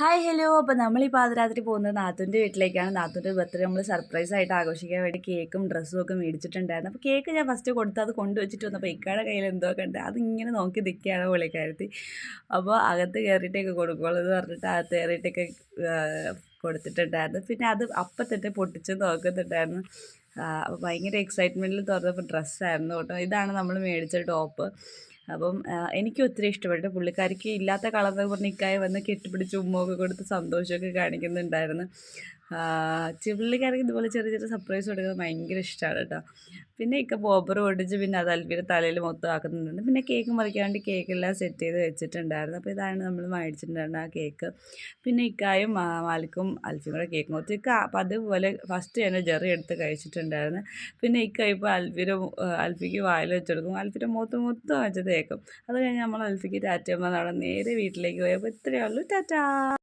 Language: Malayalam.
ഹായ് ഹലോ അപ്പോൾ നമ്മൾ ഈ പാതിരാത്രി പോകുന്നത് നാത്തൂന്റെ വീട്ടിലേക്കാണ്. നാത്തൂന്റെ ബർത്ത്ഡേ നമ്മൾ സർപ്രൈസ് ആയിട്ട് ആഘോഷിക്കാൻ വേണ്ടി കേക്കും ഡ്രസ്സും ഒക്കെ മേടിച്ചിട്ടുണ്ടായിരുന്നു. അപ്പോൾ കേക്ക് ഞാൻ ഫസ്റ്റ് കൊടുത്ത് അത് കൊണ്ടുവച്ചിട്ട് വന്നപ്പോൾ ഇക്കാടെ കയ്യിൽ എന്തോ കണ്ട് അതിങ്ങനെ നോക്കി നിൽക്കുകയാണ് പുള്ളിക്കാരത്തി. അപ്പോൾ അകത്ത് കയറിയിട്ടൊക്കെ കൊടുക്കുള്ളൂ എന്ന് പറഞ്ഞിട്ട് അകത്ത് കയറിയിട്ടൊക്കെ കൊടുത്തിട്ടുണ്ടായിരുന്നു. പിന്നെ അത് അപ്പം തന്നെ പൊട്ടിച്ച് നോക്കുന്നുണ്ടായിരുന്നു. ഭയങ്കര എക്സൈറ്റ്മെന്റിൽ തുറന്നപ്പോൾ ഡ്രസ്സായിരുന്നു കേട്ടോ. ഇതാണ് നമ്മൾ മേടിച്ച ടോപ്പ് അപ്പം എനിക്ക് ഒത്തിരി ഇഷ്ടപ്പെട്ടു. പുള്ളിക്കാരിക്ക് ഇല്ലാത്ത കളർ പറഞ്ഞ് ഇക്കായ വന്ന് കെട്ടിപ്പിടിച്ച് ഉമ്മൊക്കെ കൊടുത്ത് സന്തോഷമൊക്കെ കാണിക്കുന്നുണ്ടായിരുന്നു. പുള്ളിക്കാർക്ക് ഇതുപോലെ ചെറിയ ചെറിയ സർപ്രൈസ് കൊടുക്കുന്നത് ഭയങ്കര ഇഷ്ടമാണ് കേട്ടോ പിന്നെ ഇക്ക ബോബർ ഓടിച്ച് പിന്നെ അത് അൽഫിയുടെ തലയിൽ മൊത്തം ആക്കുന്നുണ്ട്. പിന്നെ കേക്ക് മുറിക്കാൻ വേണ്ടി കേക്കെല്ലാം സെറ്റ് ചെയ്ത് വെച്ചിട്ടുണ്ടായിരുന്നു. അപ്പോൾ ഇതാണ് നമ്മൾ മേടിച്ചിട്ടുണ്ടായിരുന്നത് ആ കേക്ക് പിന്നെ ഇക്കായും മാലിക്കും അൽഫിയും കൂടെ കേക്ക് മുറിച്ച് ഇക്ക അപ്പം അതുപോലെ ഫസ്റ്റ് തന്നെ ജെറി എടുത്ത് കഴിച്ചിട്ടുണ്ടായിരുന്നു. പിന്നെ ഇക്ക ഇപ്പോൾ അൽഫിയുടെ അൽഫിക്ക് വായിൽ വെച്ചെടുക്കും അൽഫിയുടെ മൊത്തം മൊത്തം വെച്ച് തേക്കും. അത് കഴിഞ്ഞ് നമ്മൾ അൽഫിക്ക് ടാറ്റ അവിടെ നേരെ വീട്ടിലേക്ക് പോയപ്പോൾ ഇത്രയേ ഉള്ളൂ. ടാറ്റാ!